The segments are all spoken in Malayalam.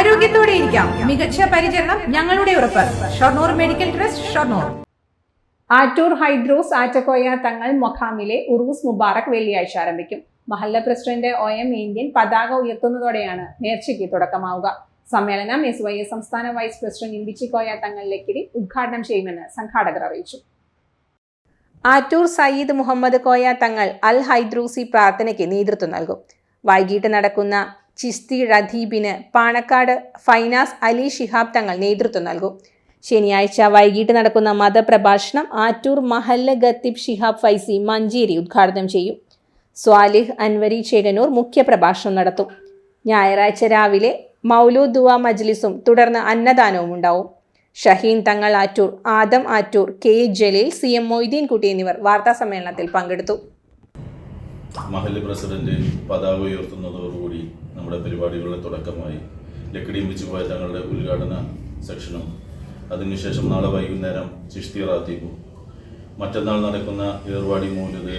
ആരോഗ്യത്തോടെ ഇരിക്കാം. മികച്ച പരിചരണം ഞങ്ങളുടെ ഉറപ്പ്. Shoranur medical trust Shoranur. Attoor ഹൈഡ്രോസ് Attakoya Thangal മൊഖാമിലെ ഉറൂസ് മുബാറക് വെള്ളിയാഴ്ച ആരംഭിക്കും. മഹല്ല പ്രസിഡന്റ് ഒ എം ഇന്ത്യൻ പതാക ഉയർത്തുന്നതോടെയാണ് നേർച്ചയ്ക്ക് തുടക്കമാവുക. സമ്മേളനം എസ് വൈ എസ് സംസ്ഥാന വൈസ് പ്രസിഡന്റ് ഇമ്പിച്ചിക്കോയ തങ്ങൾ ലക്കിടി ഉദ്ഘാടനം ചെയ്യുമെന്ന് സംഘാടകർ അറിയിച്ചു. ആറ്റൂർ സയ്യിദ് മുഹമ്മദ് കോയ തങ്ങൾ അൽ ഹൈദ്രൂസി പ്രാർത്ഥനയ്ക്ക് നേതൃത്വം നൽകും. വൈകിട്ട് നടക്കുന്ന ചിസ്തി റദീബിന് പാണക്കാട് ഫൈനാസ് അലി ഷിഹാബ് തങ്ങൾ നേതൃത്വം നൽകും. ശനിയാഴ്ച വൈകിട്ട് നടക്കുന്ന മതപ്രഭാഷണം ആറ്റൂർ മഹല്ല ഗത്തിബ് ഷിഹാബ് ഫൈസി മഞ്ചേരി ഉദ്ഘാടനം ചെയ്യും. സ്വാലിഹ് അൻവരി ചേകനൂർ മുഖ്യപ്രഭാഷണം നടത്തും. ഞായറാഴ്ച രാവിലെ മൗലോദുവ ദുവ മജ്ലിസും തുടർന്ന് അന്നദാനവും ഉണ്ടാവും. Shaheen Thangal Attur Adam Attur K Jaleel C M Moideenkutty എന്നിവർ വാർത്താസമ്മേളനത്തിൽ പങ്കെടുത്തു. മഹല്ല് പ്രസിഡന്റ് പതാക ഉയർത്തുന്നതോടുകൂടി നമ്മുടെ പരിപാടികളുടെ തുടക്കമായി ലക്കിടി പോയ തങ്ങളുടെ ഉദ്ഘാടന സെക്ഷനും അതിനുശേഷം നാളെ വൈകുന്നേരം ചിഷ്തി റാത്തീബും മറ്റന്നാൾ നടക്കുന്ന ഏർവാടി മൂലത്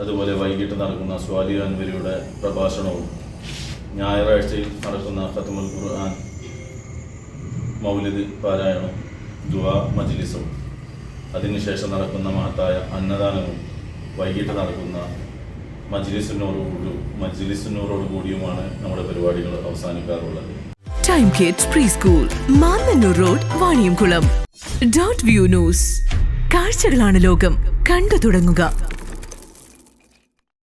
അതുപോലെ വൈകിട്ട് നടക്കുന്ന സ്വാലി അൻവരിയുടെ പ്രഭാഷണവും ഞായറാഴ്ചയിൽ നടക്കുന്ന ഫത്തമുൽ ഖുർആൻ മൗലിദ് പാരായണവും ദുവാ മജ്ലിസും. അതിനുശേഷം നടക്കുന്ന മഹത്തായ അന്നദാനവും വൈകിട്ട് നടക്കുന്ന മജ്ലിസിനോടുകൂടി കൂടിയുമാണ് നമ്മുടെ പരിപാടികൾ അവസാനിക്കാറുള്ളത്. Time kids pre school Mannannur road Vaniyamkulam dot view news കാഴ്ചകളാണ് ലോകം. കണ്ടു തുടങ്ങുക.